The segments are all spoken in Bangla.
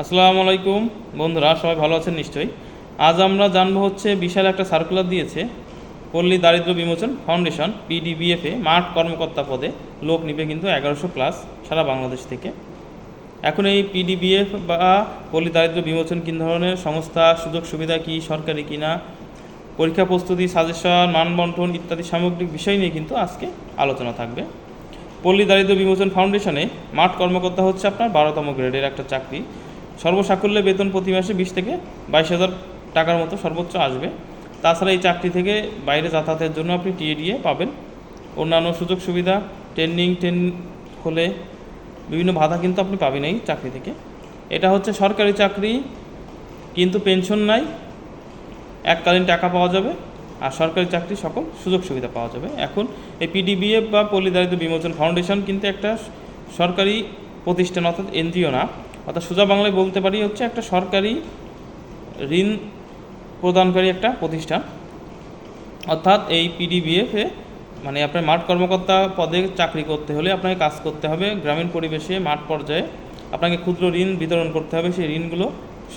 আসসালামু আলাইকুম। বন্ধুরা, সবাই ভালো আছেন নিশ্চয়ই? আজ আমরা জানব হচ্ছে বিশাল একটা সার্কুলার দিয়েছে, পল্লী দারিদ্র বিমোচন ফাউন্ডেশন পিডিবিএফে মাঠ কর্মকর্তা পদে। লোক নিবে কিন্তু এগারোশো প্লাস সারা বাংলাদেশ থেকে। এখন এই পিডিবিএফ বা পল্লী দারিদ্র বিমোচন কী ধরনের সংস্থা, সুযোগ সুবিধা কি, সরকারি কিনা, পরীক্ষা প্রস্তুতি সাজেশন মানবন্টন ইত্যাদি সামগ্রিক বিষয় নিয়ে কিন্তু আজকে আলোচনা থাকবে। পল্লী দারিদ্র বিমোচন ফাউন্ডেশনে মাঠ কর্মকর্তা হচ্ছে আপনার বারোতম গ্রেডের একটা চাকরি। সর্বসাকুল্যে বেতন প্রতি মাসে বিশ থেকে বাইশ হাজার টাকার মতো সর্বোচ্চ আসবে। তাছাড়া এই চাকরি থেকে বাইরে যাতায়াতের জন্য আপনি টিএডিএ পাবেন। অন্যান্য সুযোগ সুবিধা, ট্রেনিং, ট্রেন হলে বিভিন্ন ভাতা কিন্তু আপনি পাবেন এই চাকরি থেকে। এটা হচ্ছে সরকারি চাকরি, কিন্তু পেনশন নাই, এককালীন টাকা পাওয়া যাবে আর সরকারি চাকরি সকল সুযোগ সুবিধা পাওয়া যাবে। এখন এই পিডিবিএফ বা পল্লী দারিদ্র বিমোচন ফাউন্ডেশন কিন্তু একটা সরকারি প্রতিষ্ঠান অর্থাৎ এনজিও না। অর্থাৎ সোজা বাংলায় বলতে পারি হচ্ছে একটা সরকারি ঋণ প্রদানকারী একটা প্রতিষ্ঠান। অর্থাৎ এই পিডিবিএফে মানে আপনার মাঠ কর্মকর্তা পদে চাকরি করতে হলে আপনাকে কাজ করতে হবে, গ্রামীণ পরিবেশে মাঠ পর্যায়ে আপনাকে ক্ষুদ্র ঋণ বিতরণ করতে হবে, সেই ঋণগুলো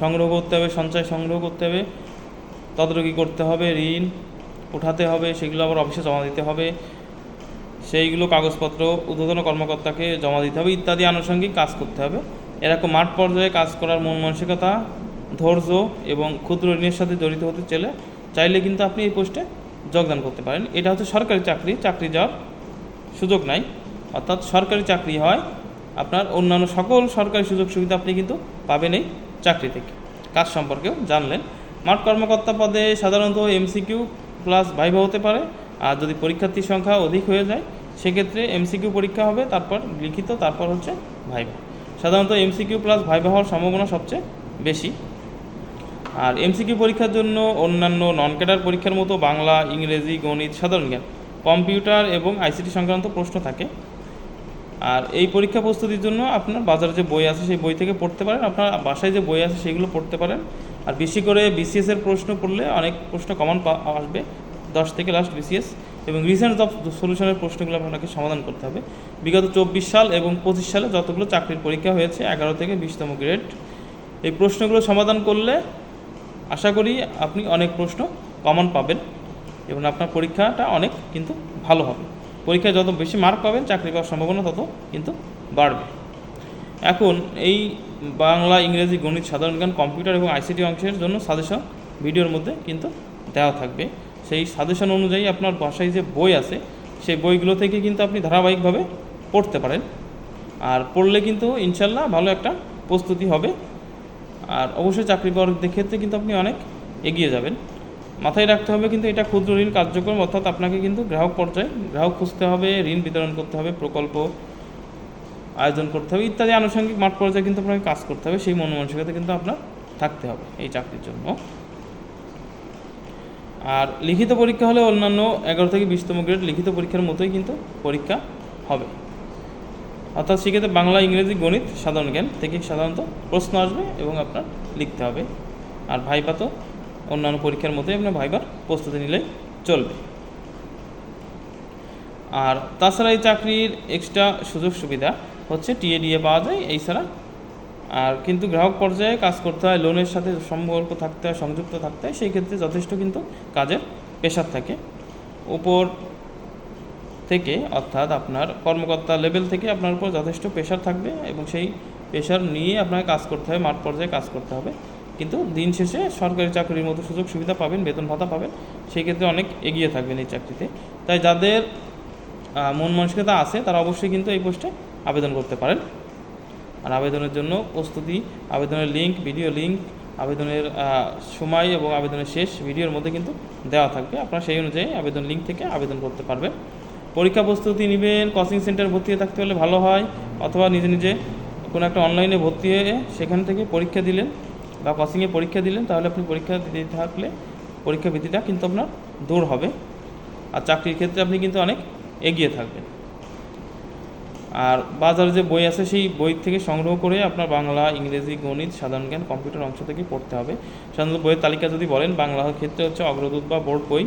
সংগ্রহ করতে হবে, সঞ্চয় সংগ্রহ করতে হবে, তদারকি করতে হবে, ঋণ উঠাতে হবে, সেগুলো আবার অফিসে জমা দিতে হবে, সেইগুলো কাগজপত্র ঊর্ধ্বতন কর্মকর্তাকে জমা দিতে হবে, ইত্যাদি আনুষঙ্গিক কাজ করতে হবে। এরকম মাঠ পর্যায়ে কাজ করার মন মানসিকতা, ধৈর্য এবং ক্ষুদ্র ঋণের সাথে জড়িত হতে চলে চাইলে কিন্তু আপনি এই পোস্টে যোগদান করতে পারেন। এটা হচ্ছে সরকারি চাকরি চাকরি যাওয়ার সুযোগ নাই। অর্থাৎ সরকারি চাকরি হয় আপনার অন্যান্য সকল সরকারি সুযোগ সুবিধা আপনি কিন্তু পাবেন এই চাকরি থেকে। কাজ সম্পর্কেও জানলেন। মাঠ কর্মকর্তা পদে সাধারণত এমসিকিউ প্লাস ভাইভা হতে পারে। আর যদি পরীক্ষার্থীর সংখ্যা অধিক হয়ে যায়, সেক্ষেত্রে এমসিকিউ পরীক্ষা হবে, তারপর লিখিত, তারপর হচ্ছে ভাইভা সাধারণত এমসিকিউ প্লাস ভাইভা হওয়ার সম্ভাবনা সবচেয়ে বেশি। আর এমসিকিউ পরীক্ষার জন্য অন্যান্য নন ক্যাডার পরীক্ষার মতো বাংলা, ইংরেজি, গণিত, সাধারণ জ্ঞান, কম্পিউটার এবং আইসিটি সংক্রান্ত প্রশ্ন থাকে। আর এই পরীক্ষা প্রস্তুতির জন্য আপনার বাজারে যে বই আছে সেই বই থেকে পড়তে পারেন। আপনার বাসায় যে বই আছে সেগুলো পড়তে পারেন। আর বেশি করে বিসিএস এর প্রশ্ন পড়লে অনেক প্রশ্ন কমন আসবে। দশ থেকে লাস্ট বিসিএস এবং রিসেন্ট জব সলিউশনের প্রশ্নগুলো আপনাকে সমাধান করতে হবে। বিগত চব্বিশ সাল এবং পঁচিশ সালে যতগুলো চাকরির পরীক্ষা হয়েছে, এগারো থেকে বিশতম গ্রেড এই প্রশ্নগুলো সমাধান করলে আশা করি আপনি অনেক প্রশ্ন কমন পাবেন এবং আপনার পরীক্ষাটা অনেক কিন্তু ভালো হবে। পরীক্ষায় যত বেশি মার্ক পাবেন, চাকরি পাওয়ার সম্ভাবনা তত কিন্তু বাড়বে। এখন এই বাংলা, ইংরেজি, গণিত, সাধারণ জ্ঞান, কম্পিউটার এবং আইসিটি অংশের জন্য সাজেশন ভিডিওর মধ্যে কিন্তু দেওয়া থাকবে। সেই সাজেশন অনুযায়ী আপনার বাসায় যে বই আছে, সেই বইগুলো থেকে কিন্তু আপনি ধারাবাহিকভাবে পড়তে পারেন। আর পড়লে কিন্তু ইনশাল্লাহ ভালো একটা প্রস্তুতি হবে। আর অবশ্যই চাকরি পাওয়ার ক্ষেত্রে কিন্তু আপনি অনেক এগিয়ে যাবেন। মাথায় রাখতে হবে কিন্তু এটা ক্ষুদ্র ঋণ কার্যক্রম, অর্থাৎ আপনাকে কিন্তু গ্রাহক পর্যায়ে গ্রাহক খুঁজতে হবে, ঋণ বিতরণ করতে হবে, প্রকল্প আয়োজন করতে হবে, ইত্যাদি আনুষঙ্গিক মাঠ পর্যায়ে কিন্তু আপনাকে কাজ করতে হবে। সেই মন মানসিকতা কিন্তু আপনার থাকতে হবে এই চাকরির জন্য। আর লিখিত পরীক্ষা হলে অন্যান্য এগারো থেকে বিশতম গ্রেড লিখিত পরীক্ষার মতোই কিন্তু পরীক্ষা হবে। অর্থাৎ সেক্ষেত্রে বাংলা, ইংরেজি, গণিত সাধারণ জ্ঞান থেকে সাধারণত প্রশ্ন আসবে এবং আপনার লিখতে হবে। আর ভাইবা তো অন্যান্য পরীক্ষার মতোই আপনার ভাইবার প্রস্তুতি নিলে চলবে। আর তাছাড়া এই চাকরির এক্সট্রা সুযোগ সুবিধা হচ্ছে টিএডিএ পাওয়া যায়, এই ছাড়া আর কিন্তু গ্রাহক পর্যায়ে কাজ করতে হয়, লোনের সাথে সম্পর্ক থাকতে হয়, সংযুক্ত থাকতে হয়, সেই ক্ষেত্রে যথেষ্ট কিন্তু কাজের প্রেশার থাকে। উপর থেকে অর্থাৎ আপনার কর্মকর্তা লেভেল থেকে আপনার উপর যথেষ্ট প্রেশার থাকবে এবং সেই প্রেশার নিয়ে আপনাকে কাজ করতে হবে, মাঠ পর্যায়ে কাজ করতে হবে। কিন্তু দিন শেষে সরকারি চাকরির মতো সুযোগ সুবিধা পাবেন, বেতন ভাতা পাবেন, সেই ক্ষেত্রে অনেক এগিয়ে থাকবেন এই চাকরিতে। তাই যাদের মন মানসিকতা আছে তারা অবশ্যই কিন্তু এই পোস্টে আবেদন করতে পারেন। আর আবেদনের জন্য প্রস্তুতি, আবেদনের লিঙ্ক ভিডিও লিঙ্ক আবেদনের সময় এবং আবেদনের শেষ ভিডিওর মধ্যে কিন্তু দেওয়া থাকবে। আপনারা সেই অনুযায়ী আবেদন লিঙ্ক থেকে আবেদন করতে পারবেন। পরীক্ষা প্রস্তুতি নেবেন, কোচিং সেন্টার ভর্তি হয়ে থাকতে হলে ভালো হয়, অথবা নিজে নিজে কোনো একটা অনলাইনে ভর্তি হয়ে সেখান থেকে পরীক্ষা দিলেন বা কোচিংয়ে পরীক্ষা দিলেন, তাহলে আপনি পরীক্ষা দিতে থাকলে পরীক্ষা ভীতিটা কিন্তু আপনার দূর হবে। আর চাকরির ক্ষেত্রে আপনি কিন্তু অনেক এগিয়ে থাকবেন। আর বাজারে যে বই আছে, সেই বই থেকে সংগ্রহ করে আপনার বাংলা, ইংরেজি, গণিত, সাধারণ জ্ঞান, কম্পিউটার অংশ থেকে পড়তে হবে। সাধারণত বইয়ের তালিকা যদি বলেন বাংলার ক্ষেত্রে হচ্ছে অগ্রদূত বা বোর্ড বই।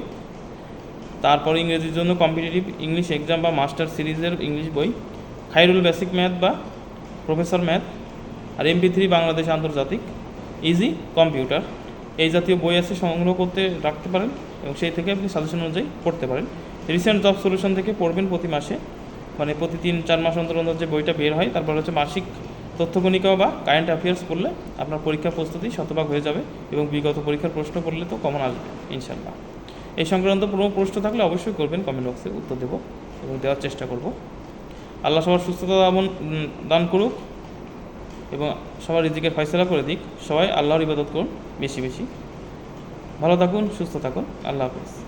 তারপর ইংরেজির জন্য কম্পিটিটিভ ইংলিশ এক্সাম বা মাস্টার সিরিজের ইংলিশ বই। খাইরুল বেসিক ম্যাথ বা প্রফেসর ম্যাথ আর এমপি থ্রি বাংলাদেশ আন্তর্জাতিক। ইজি কম্পিউটার এই জাতীয় বই আছে, সংগ্রহ করতে রাখতে পারেন এবং সেই থেকে আপনি সাজেশন অনুযায়ী পড়তে পারেন। রিসেন্ট জব সলিউশন থেকে পড়বেন প্রতি মাসে। মানে প্রতি তিন চার মাস অন্তর অন্তর যে বইটা বের হয় তারপর হচ্ছে মাসিক তথ্যগণিকা বা কারেন্ট অ্যাফেয়ার্স পড়লে আপনার পরীক্ষা প্রস্তুতি শতভাগ হয়ে যাবে এবং বিগত পরীক্ষার প্রশ্ন পড়লে তো কমন আসবে ইনশাল্লাহ এই সংক্রান্ত কোনো প্রশ্ন থাকলে অবশ্যই করবেন কমেন্ট বক্সে উত্তর দেবো এবং দেওয়ার চেষ্টা করব। আল্লাহ সবার সুস্থতা দান উম, দান করুক এবং সবার রিজিকের ফয়সলা করে দিক। সবাই আল্লাহর ইবাদত করুন বেশি বেশি। ভালো থাকুন সুস্থ থাকুন। আল্লাহ হাফেজ।